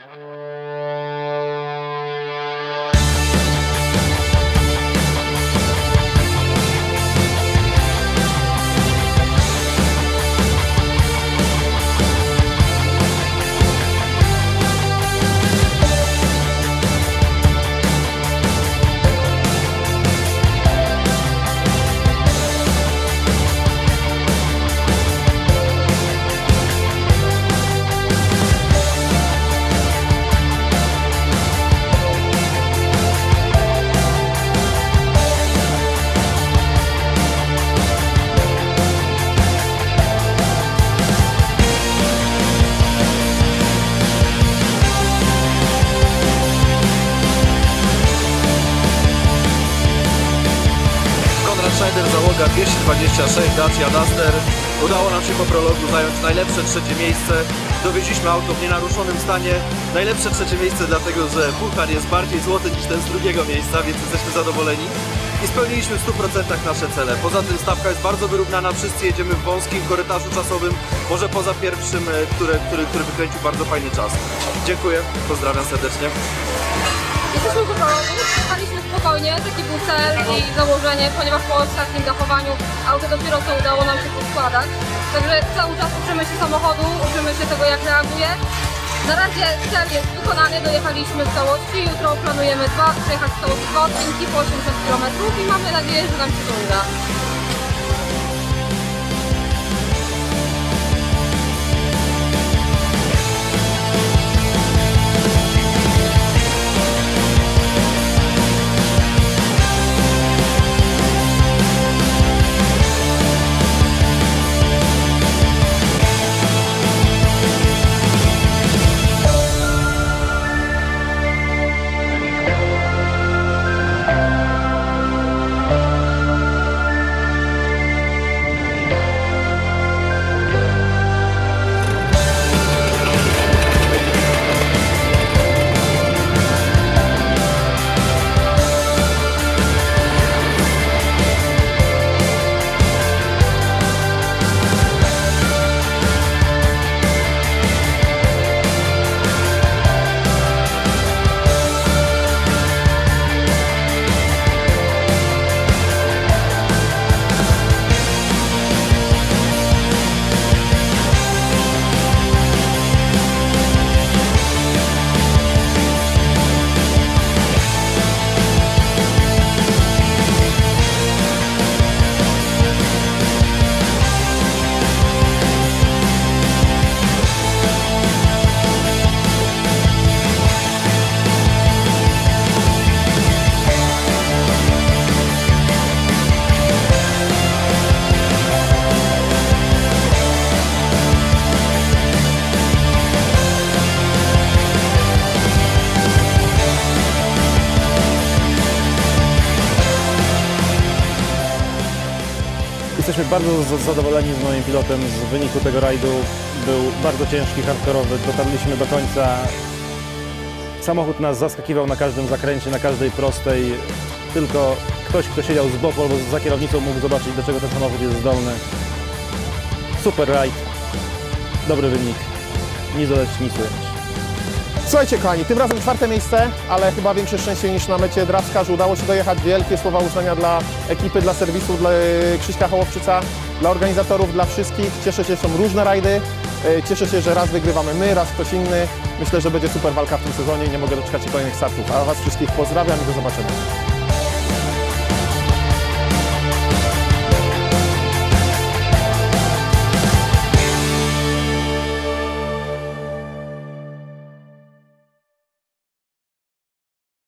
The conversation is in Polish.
Oh. Schneider, załoga 226 Dacia Duster. Udało nam się po prologu zająć najlepsze trzecie miejsce. Dowieźliśmy auto w nienaruszonym stanie. Najlepsze trzecie miejsce dlatego, że puchar jest bardziej złoty niż ten z drugiego miejsca, więc jesteśmy zadowoleni. I spełniliśmy w 100% nasze cele. Poza tym stawka jest bardzo wyrównana, wszyscy jedziemy w wąskim korytarzu czasowym, może poza pierwszym, e, który, który, który wykręcił bardzo fajny czas. Dziękuję, pozdrawiam serdecznie. Jesteśmy prologu, jechaliśmy spokojnie, taki był cel i założenie, ponieważ po ostatnim zachowaniu auto dopiero co udało nam się poskładać. Także cały czas uczymy się samochodu, uczymy się tego jak reaguje. Na razie cel jest wykonany, dojechaliśmy w całości. Jutro planujemy dwa, przejechać w całości dwa odcinki po 80 km i mamy nadzieję, że nam się to uda. Jesteśmy bardzo zadowoleni z moim pilotem z wyniku tego rajdu. Był bardzo ciężki, hardkorowy, dotarliśmy do końca. Samochód nas zaskakiwał na każdym zakręcie, na każdej prostej. Tylko ktoś, kto siedział z boku albo za kierownicą mógł zobaczyć, do czego ten samochód jest zdolny. Super rajd, dobry wynik. Nic dodać, nic ująć. Słuchajcie kochani, tym razem czwarte miejsce, ale chyba większe szczęście niż na mecie Drawska, że udało się dojechać. Wielkie słowa uznania dla ekipy, dla serwisu, dla e, Krzyśka Hołowczyca, dla organizatorów, dla wszystkich. Cieszę się, są różne rajdy. E, Cieszę się, że raz wygrywamy my, raz ktoś inny. Myślę, że będzie super walka w tym sezonie i nie mogę doczekać się kolejnych startów. A Was wszystkich pozdrawiam i do zobaczenia.